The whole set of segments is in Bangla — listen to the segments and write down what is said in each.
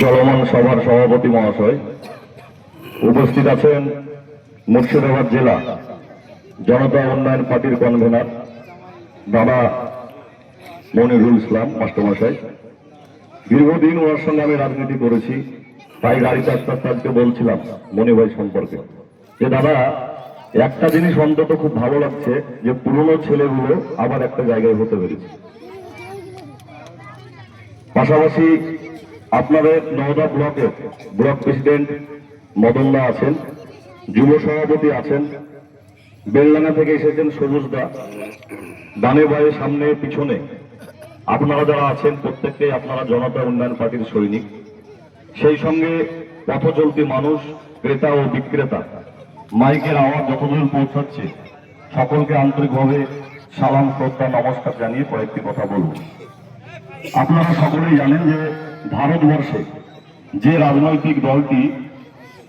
চলমান সভার সভাপতি মহাশয় উপস্থিত আছেন মুর্শিদাবাদ জেলা জনতা উন্নয়ন পার্টির কনভেনার দাদা মনিরুল ইসলাম, মাস্টারমশাই। দীর্ঘদিন ওনার সঙ্গে আমি রাজনীতি করেছি, তাই গাড়ি চাষটা আজকে বলছিলাম মণিভাই সম্পর্কে। যে দাদা, একটা জিনিস অন্তত খুব ভালো লাগছে, যে পুরনো ছেলেগুলো আবার একটা জায়গায় হতে পেরেছে। পাশাপাশি আপনাদের নওদা ব্লকে ব্লক প্রেসিডেন্ট মদনদা আছেন, যুব সভাপতি আছেন, বেলডাঙ্গা থেকে এসেছেন সবুজদা ডানে বায়ে সামনে, পিছনে আপনারা যারা আছেন প্রত্যেককেই আপনারা জনতা উন্নয়ন পার্টির সৈনিক। সেই সঙ্গে পথ চলতি মানুষ, ক্রেতা ও বিক্রেতা, মাইকের আওয়াজ যতদূর পৌঁছাচ্ছে, সকলকে আন্তরিকভাবে সালাম, শ্রদ্ধা, নমস্কার জানিয়ে কয়েকটি কথা বলব। আপনারা সকলেই জানেন যে ভারতবর্ষে যে রাজনৈতিক দলটি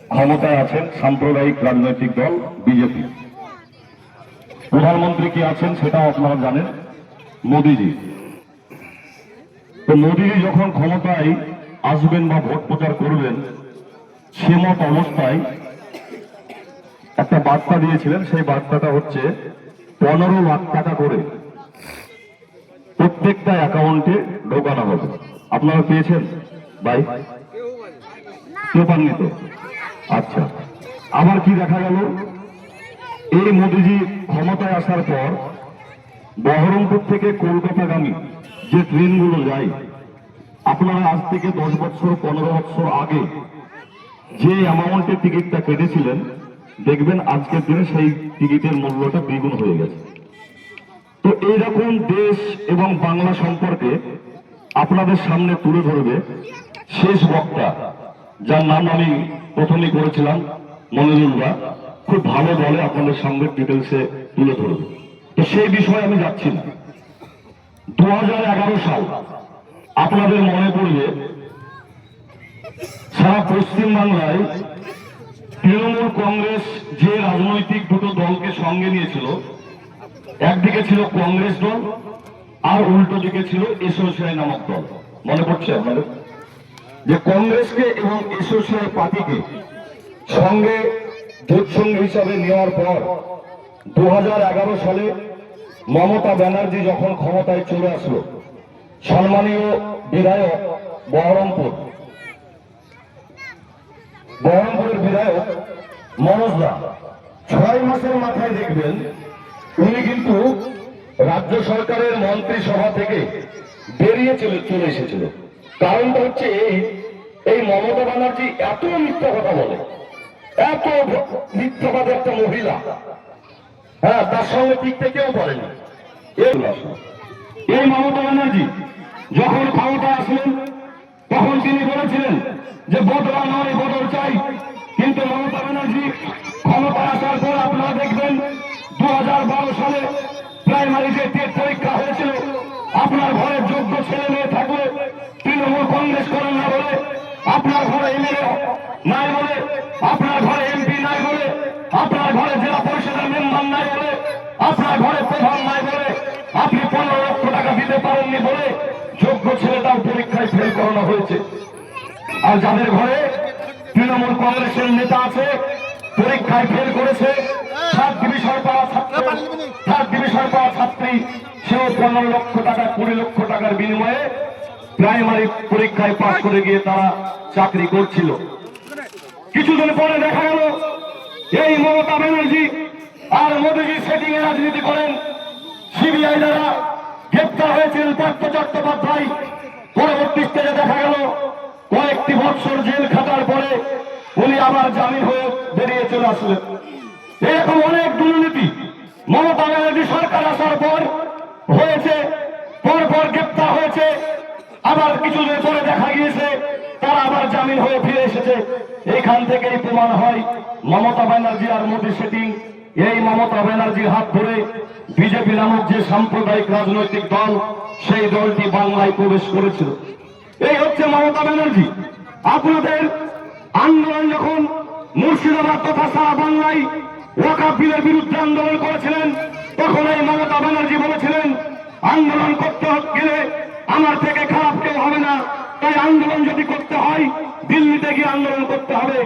ক্ষমতায় আছেন, সাম্প্রদায়িক রাজনৈতিক দল বিজেপি। প্রধানমন্ত্রী কি আছেন সেটাও আপনারা জানেন, মোদিজি। তো মোদিজি যখন ক্ষমতায় আসবেন বা ভোট প্রচার করবেন, সে মত অবস্থায় একটা বার্তা দিয়েছিলেন, সেই বার্তাটা হচ্ছে, পনেরো লাখ টাকা করে প্রত্যেকটা অ্যাকাউন্টে ঢোকানো হবে। আপনারা পেয়েছেন? ভাই কেউ পাননি তো? আচ্ছা। আবার কি দেখা গেল? এই মোদিজি ক্ষমতায় আসার পর বহরমপুর থেকে কলকাতাগামী যে ট্রেনগুলো যায়, আপনারা আজ থেকে দশ বছর, পনেরো বছর আগে যে অ্যামাউন্টের টিকিটটা কেটেছিলেন, দেখবেন আজকের দিনে সেই টিকিটের মূল্যটা দ্বিগুণ হয়ে গেছে। তো এইরকম দেশ এবং বাংলা সম্পর্কে আপনাদের সামনে তুলে ধরবে শেষ বক্তা, যার নাম আমি প্রথমেই করেছিলাম মনিরুল্লাহ খুব ভালো বলে আপনাদের সামনে ডিটেলসে তুলে ধরবে। তো সেই বিষয়ে আমি যাচ্ছি না। দু হাজার এগারো সাল আপনাদের মনে পড়বে, সারা পশ্চিম বাংলায় তৃণমূল কংগ্রেস যে রাজনৈতিক দুটো দলকে সঙ্গে নিয়েছিল, একদিকে ছিল কংগ্রেস দল আর উল্টো দিকে ছিল এসোসিয়াই নামক দল। মনে পড়ছে আপনাদের? যে কংগ্রেসকে এবং এসোসিয়াই পার্টিকে সঙ্গে জোটসঙ্গী হিসাবে নেওয়ার পর দুহাজার এগারো সালে মমতা ব্যানার্জি যখন ক্ষমতায় চলে আসলো, সম্মানীয় বিধায়ক বহরমপুর, বহরমপুরের বিধায়ক মনোজ দা, ছয় মাসের মাথায় দেখবেন, উনি কিন্তু রাজ্য সরকারের মন্ত্রিসভা থেকে বেরিয়ে চলে চলে এসেছিল। কারণটা হচ্ছে এই এই মমতা ব্যানার্জি এত মিথ্যা কথা বলে। এত মিথ্যাবাদ একটা মহিলা। হ্যাঁ তার সঙ্গে টিকতে কেউ পারেনি এই মমতা ব্যানার্জি যখন ক্ষমতা আসলেন, তখন তিনি বলেছিলেন যে বদলা নয় বদল চাই। পারেননি বলে যোগ্য ছেলেটাও পরীক্ষায় ফেল করানো হয়েছে। আর যাদের ঘরে তৃণমূল কংগ্রেসের নেতা আছে, পরীক্ষায় ফেল করেছে সাত বিষয় পাওয়া ছাত্র সাত বিষয় পাওয়া ছাত্রী, সেও পনেরো লক্ষ টাকা, কুড়ি লক্ষ টাকার বিনিময়ে প্রাইমারি পরীক্ষায় পাশ করে গিয়ে তারা চাকরি করছিল। কিছুদিন পরে দেখা গেল, এই মমতা ব্যানার্জি আর মোদীজি সেটিং এ রাজনীতি করেন। সিবিআই দ্বারা গ্রেপ্তার হয়েছিলেন পার্থ চট্টোপাধ্যায়। পরবর্তী স্টেজে দেখা গেল, কয়েকটি বৎসর জেল খাটার পরে উনি আবার জামিন হয়ে বেরিয়ে চলে আসলেন। এরকম অনেক দুর্নীতি। মমতা ব্যানার্জি সরকার আসার পর হয়েছে পর পর গ্রেপ্তার হয়েছে। আবার কিছুদিন পরে দেখা গিয়েছে, তারা আবার জামিন হয়ে ফিরে এসেছে। এখান থেকেই প্রমাণ হয়, মমতা ব্যানার্জি আর মোদী সেটিং এই মমতা ব্যানার্জির হাত ধরে বিজেপি নামক যে সাম্প্রদায়িক রাজনৈতিক দল, সেই দলটি বাংলায় প্রবেশ করেছিল। এই হচ্ছে মমতা ব্যানার্জি। আপনাদের আন্দোলন যখন মুর্শিদাবাদ তথা সারা বাংলায় ওয়াকাফ বিলের বিরুদ্ধে আন্দোলন করেছিলেন, তখন এই মমতা ব্যানার্জি বলেছিলেন, আন্দোলন করতে গেলে আমার থেকে খারাপ কেউ হবে না। তাই আন্দোলন যদি করতে হয়, দিল্লিতে গিয়ে আন্দোলন করতে হবে।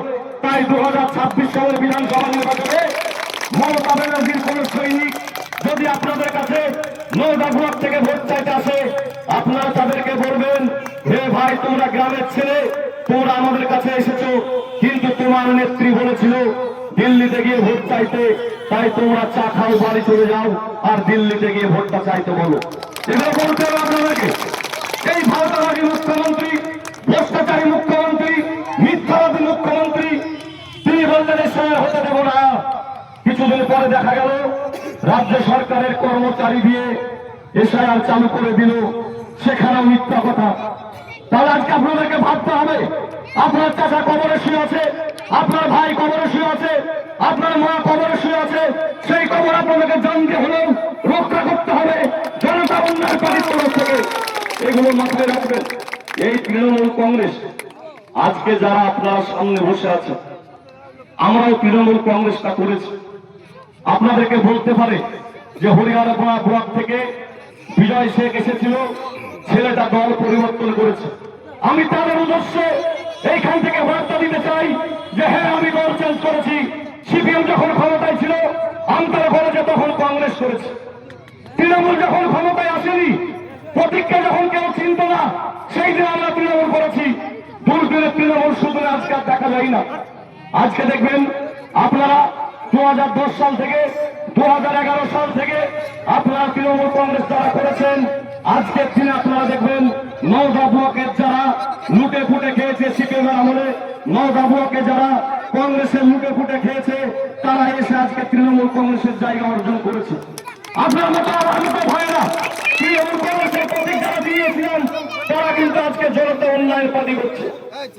তাই দু হাজার ছাব্বিশ সালের বিধানসভা নির্বাচনে মমতা ব্যানার্জির কোন সৈনিক যদি আপনাদের কাছে ব্লক থেকে ভোট চাইতে আসে, আপনারা তাদেরকে বলবেন, হে ভাই, তোমরা গ্রামের ছেলে, তোমরা আমাদের কাছে এসেছ, কিন্তু তোমার নেত্রী বলেছিল দিল্লিতে গিয়ে ভোট চাইতে, তাই তোমরা চা খাও, বাড়ি চলে যাও, আর দিল্লিতে গিয়ে ভোটটা চাইতে বলো। এগুলো বলতে হবে আপনাদেরকে, এই ভারতবাদী মুখ্যমন্ত্রী, ভ্রষ্টাচারী মুখ্যমন্ত্রী, মিথ্যাবাদী মুখ্যমন্ত্রী, তিনি বললেন এসআইআর হতে দেব না। কিছুদিন পরে দেখা গেল, রাজ্য সরকারের কর্মচারী দিয়ে এসআইআর চালু করে দিল। সেখানেও মিথ্যা কথা। তাহলে আজকে আপনাদেরকে ভাবতে হবে, আপনার চাচা কবরে শুয়ে আছে, আপনার ভাই কবরে শুয়ে আছে, আপনার মা কবরে শুয়ে আছে, সেই কবর আপনাদেরকে জানতে হলেও রক্ষা করতে হবে, জনতা উন্নয়ন পার্টির থেকে। এগুলো মাথায় রাখবেন। এই তৃণমূল কংগ্রেস, আজকে যারা আপনারা সামনে বসে আছে, আমরাও তৃণমূল কংগ্রেসটা করেছি। আপনাদেরকে বলতে পারে যে হরিয়ানা ব্লক থেকে বিজয় শেখ এসেছিল, ছেলেটা দল পরিবর্তন করেছে। আমি তাদের উদ্দেশ্যে এইখান থেকে বার্তা দিতে চাই যে হ্যাঁ আমি দল চেঞ্জ করেছি। সিপিএম যখন ক্ষমতায় ছিল আমতলা কলেজে তখন কংগ্রেস করেছে। তৃণমূল যখন ক্ষমতায় আসেনি প্রতিজ্ঞা যখন কেউ চিনত না, সেই দিন আমরা তৃণমূল করেছি। দুর্দিনের তৃণমূল শুধু আজকে আর দেখা যায় না। আজকে দেখবেন সাল থেকে দু সাল থেকে আপনারা তৃণমূল কংগ্রেস যারা করেছেন আজকের দিনে আপনারা দেখবেন নওদা ব্লকের যারা লুটে ফুটে খেয়েছে সিপিএম আমলে, নওদা যারা কংগ্রেসের লুটে ফুটে খেয়েছে, তারা এসে আজকে তৃণমূল কংগ্রেসের জায়গা অর্জন করেছে। আপনার মতো আমার মতো ভয় না। তৃণমূল কংগ্রেসের প্রতীক দিয়েছিলেন, তারা কিন্তু আজকে জনতা উন্নয়ন পার্টি করছে।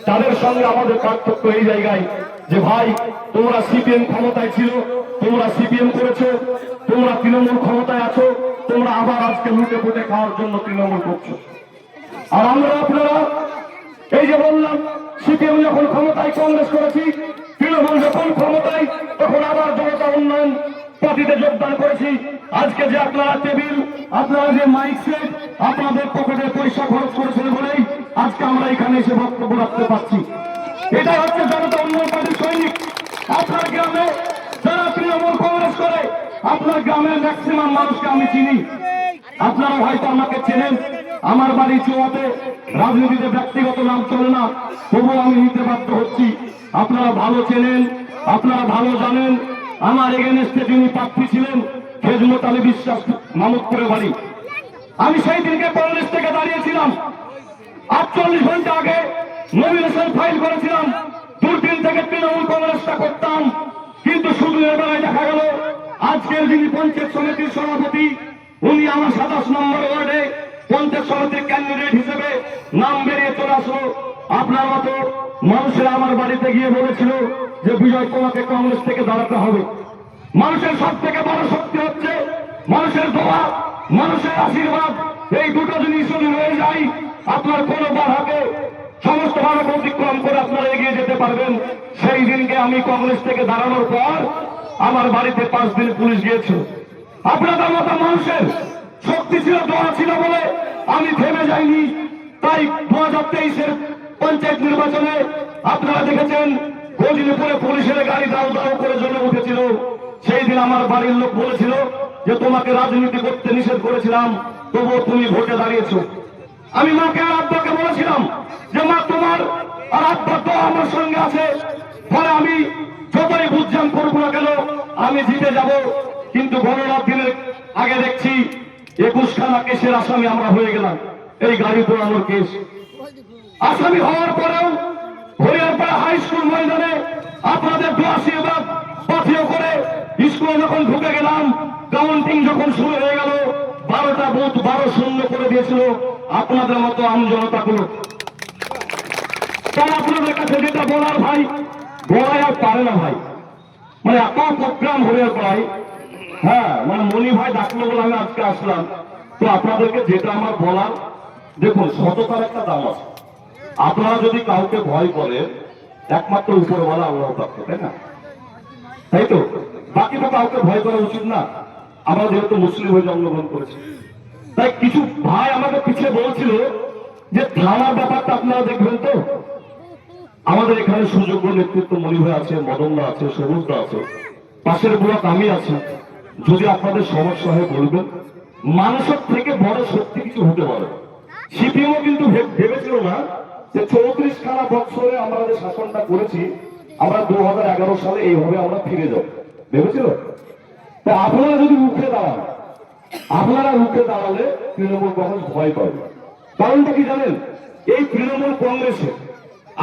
তাদের সঙ্গে আমাদের পার্থক্য এই জায়গায়। যে ভাই, তোমরা সিপিএম ক্ষমতায় ছিল, তোমরা সিপিএম করেছ, তোমরা তৃণমূল ক্ষমতায় আছো, তোমরা আবার আজকে লুটে ফুটে খাওয়ার জন্য তৃণমূল করছ। আর আমরা আপনারা, এই যে বললাম, সিপিএম যখন ক্ষমতায় কংগ্রেস করেছি, তৃণমূল যখন ক্ষমতায়, তখন আবার জনতা উন্নয়ন পার্টিতে যোগদান করেছি। আজকে যে আপনারা টেবিল, আপনারা যে মাইক সেট, আপনাদের পকেটে পয়সা খরচ করেছেন বলেই আজকে আমরা এখানে এসে বক্তব্য রাখতে পারছি। এটা হচ্ছে জনতা উন্নয়ন পার্টির সৈনিক আপনার গ্রামে যারা তৃণমূল কংগ্রেস করে আপনার গ্রামের ম্যাক্সিমাম মানুষকে আমি চিনি। আপনারা হয়তো আমাকে চেনেন। আমার বাড়ি চুয়াতে রাজনীতিতে ব্যক্তিগত নাম চলে না, তবুও আমি নিতে বাধ্য হচ্ছি। আপনারা ভালো চেনেন, আপনারা ভালো জানেন। আমার এগেনস্টে যিনি প্রার্থী ছিলেন, খেজমত আলী বিশ্বাস মামুদপুরে বাড়ি। আমি সেই দিনকে কংগ্রেস থেকে দাঁড়িয়েছিলাম। আটচল্লিশ ঘণ্টা আগে নমিনেশন ফাইল করেছিলাম। দুর্দিন থেকে তৃণমূল কংগ্রেসটা করতাম কিন্তু শুধু এবারে দেখা গেল আজকের যিনি পঞ্চায়েত সমিতির সভাপতি, উনি আমার সাতাশ নম্বর ওয়ার্ডে পঞ্চায়েত সমিতির ক্যান্ডিডেট হিসেবে নাম বেরিয়ে চলে আসলো। আপনার মতো মানুষেরা আমার বাড়িতে গিয়ে বলেছিল যে বিজয় তোমাকে কংগ্রেস থেকে দাঁড়াতে হবে। মানুষের সব থেকে বড় শক্তি হচ্ছে মানুষের দোয়া, মানুষের আশীর্বাদ। এই দুটো জিনিস যদি রয়ে যায়, আপনার কোনো বাধাকে সমস্ত বাধা অতিক্রম করে আপনারা এগিয়ে যেতে পারবেন। সেই দিনকে আমি কংগ্রেস থেকে দাঁড়ানোর পর আমার বাড়িতে পাঁচ দিন পুলিশ গিয়েছিল। আপনাদের মতো মানুষের শক্তি ছিল, দোয়া ছিল বলে আমি থেমে যাইনি। তাই দু হাজার তেইশের পঞ্চায়েত নির্বাচনে আপনারা দেখেছেন, গজনীপুরে পুলিশের গাড়ি দাও দাও করে জ্বলে উঠেছিল। সেই দিন আমার বাড়ির লোক বলেছিল যে, তোমাকে রাজনীতি করতে নিষেধ করেছিলাম, তবুও তুমি ভোটে দাঁড়িয়েছো। আমি মাকে আর আব্বাকে বলেছিলাম যে, মা, তোমার আর আব্বার তো আমার সঙ্গে আছে। ফলে আমি যতই বুঝজাম করব না কেন, আমি জিতে যাব। কিন্তু গণনাথ দিনের আগে দেখছি একুশ খানা কেসের আসামি আমরা হয়ে গেলাম। এই গাড়ি পোড়ানোর কেস। আসামি হওয়ার পরেও হরিয়ারপাড়া হাই স্কুল ময়দানে আপনাদের দু আশীর্বাদ পাথিও করে স্কুলে যখন ঢুকে গেলাম, কাউন্টিং যখন শুরু হয়ে গেল, বারোটা বুথ বারো শূন্য করে দিয়েছিল আপনাদের মতো আম জনতাগুলো তারা আপনাদের কাছে যেটা বলার ভাই আর পারে না ভাই। মানে এত প্রোগ্রাম হরিয়ার পাড়ায় হ্যাঁ মানে মনি ভাই ডাকলো বলে আমি আজকে আসলাম। তো আপনাদেরকে যেটা আমার বলার, দেখুন, সততার একটা দাম আছে। আপনারা যদি কাউকে ভয় করেন, একমাত্র উপরওয়ালা আল্লাহ পাচ্ছে তাই না? তাই তো? বাকি তো কাউকে ভয় করা উচিত না। আমরা যেহেতু মুসলিম হয়ে জন্মগ্রহণ করেছি। তাই কিছু ভাই আমাকে পিছিয়ে বলছিল যে থানার ব্যাপারটা আপনারা দেখবেন তো। আমাদের এখানে সুযোগ্য নেতৃত্ব মনিভাই আছে, মদনদা আছে সবুজদা আছে। পাশের ব্লক আমি আছি। যদি আপনাদের সমস্যা হয় বলবেন, মানুষের থেকে বড় সত্যি কিছু হতে পারে। সিপিএমও কিন্তু ভেবেছিল না যে চৌত্রিশ খানা বছরে আমরা যে শাসনটা করেছি, আমরা দু হাজার এগারো সালে এইভাবে আমরা ফিরে যাব। ভেবেছিল? তা আপনারা যদি রুখে দাঁড়ান, আপনারা রুখে দাঁড়ালে তৃণমূল কংগ্রেস ভয় পাবে। কারণটা কি জানেন? এই তৃণমূল কংগ্রেসে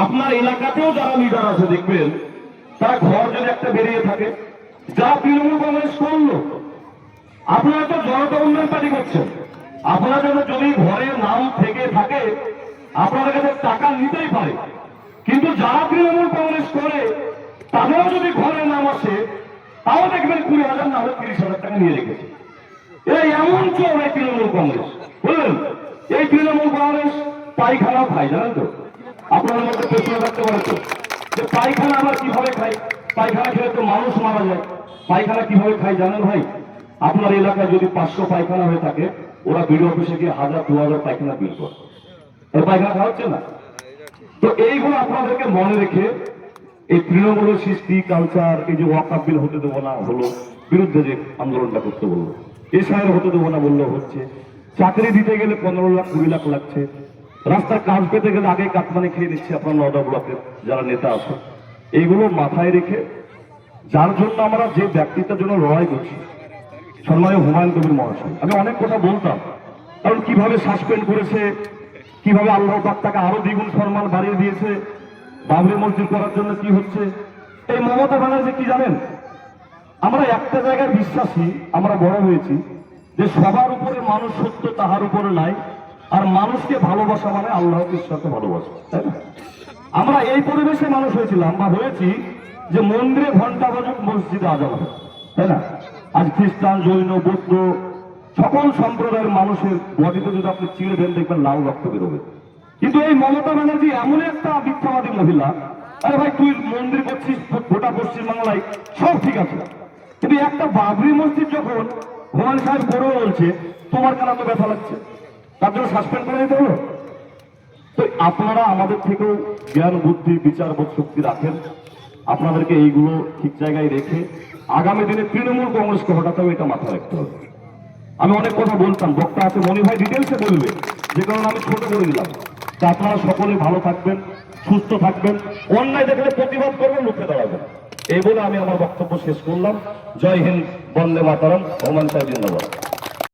আপনার এলাকাতেও যারা লিডার আছে দেখবেন, তারা ঘর যদি একটা বেরিয়ে থাকে, যা তৃণমূল কংগ্রেস করল, আপনারা তো জনতা উন্নয়ন পার্টি করছেন। আপনারা যদি জমি ঘরে নাম থেকে থাকে, আপনাদের কাছে টাকা নিতেই পারে। কিন্তু যারা তৃণমূল কংগ্রেস করে, তাদেরও যদি ঘরে নাম আসে, তাও দেখবেন কুড়ি হাজার না হলে তিরিশ হাজার টাকা নিয়ে রেখেছে। এরা এমন চোর এই তৃণমূল কংগ্রেস, বুঝলেন? এই তৃণমূল কংগ্রেস পায়খানা খায়, জানেন তো? আপনাদের মধ্যে প্রশ্ন থাকতে পারে যে পায়খানা আবার কীভাবে খায় পায়খানা খেলে তো মানুষ মারা যায়। পায়খানা কীভাবে খায় জানেন ভাই? আপনার এলাকায় যদি পাঁচশো পায়খানা হয়ে থাকে, ওরা বিডিও অফিসে গিয়ে হাজার দু হাজার পায়খানা বিল করে। এই পায়খানা খাওয়া হচ্ছে না? তো এইগুলো আপনাদেরকে মনে রেখে এই তৃণমূলের সৃষ্টি কালচার এই যে ওয়াকাপ বিল হতে দেবো না, হলো বিরুদ্ধে যে আন্দোলনটা করতে বলল। এসআইয়ের হতে দেবো না বলল হচ্ছে। চাকরি দিতে গেলে পনেরো লাখ, কুড়ি লাখ লাগছে। রাস্তার কাজ পেতে গেলে আগে কাটমানি খেয়ে নিচ্ছে আপনার নদা ব্লকের যারা নেতা আছে এইগুলো মাথায় রেখে যার জন্য আমরা যে ব্যক্তিটার জন্য লড়াই করছি সম্মানীয় হুমায়ুন কবির মহাশয়, আমি অনেক কথা বলতাম। কারণ কীভাবে সাসপেন্ড করেছে, কীভাবে আল্লাহ পাক তাকে আরও দ্বিগুণ সম্মান বাড়িয়ে দিয়েছে, বাবরি মসজিদ করার জন্য কি হচ্ছে, এই মমতা ব্যানার্জি কি জানেন? আমরা একটা জায়গায় বিশ্বাসী, আমরা বড় হয়েছি যে সবার উপরে মানুষ সত্য তাহার উপরে নাই আর মানুষকে ভালোবাসা মানে আল্লাহকে সাথে ভালোবাসা, তাই না? আমরা এই পরিবেশে মানুষ হয়েছিলাম বা হয়েছি যে মন্দিরে ঘণ্টা বাজুক মসজিদে আজান হবে, তাই না? আজ খ্রিস্টান, জৈন, বৌদ্ধ, সকল সম্প্রদায়ের মানুষের বডিতে যদি আপনি চিড়ে দেন দেখবেন, লাল রক্ত বেরোবে। কিন্তু এই মমতা ব্যানার্জি এমন একটা মিথ্যাবাদী মহিলা, আরে ভাই, তুই মন্দির করছিস, গোটা পশ্চিমবাংলায়, সব ঠিক আছে। কিন্তু একটা বাবরি মসজিদ যখন হুমায়ুন সাহেব করে বলছে, তোমার কেন এত ব্যথা লাগছে? তার জন্য সাসপেন্ড করে দিতে হলো। তো আপনারা আমাদের থেকেও জ্ঞান, বুদ্ধি, বিচার, বোধ শক্তি রাখেন। আপনাদেরকে এইগুলো ঠিক জায়গায় রেখে আগামী দিনে তৃণমূল কংগ্রেসকে হঠাৎ এটা মাথায় রাখতে হবে। আমি অনেক কথা বলতাম, বক্তা আছে, মনি ভাই ডিটেলসে বলবে। যে কারণে আমি ছোট করে দিলাম। তা আপনারা সকলে ভালো থাকবেন, সুস্থ থাকবেন। অন্যায় দেখলে প্রতিবাদ করবেন, রুখে দাঁড়াবেন। এই বলে আমি আমার বক্তব্য শেষ করলাম। জয় হিন্দ, বন্দে মাতারাম রহমান সাহেব জিন্দাবাদ।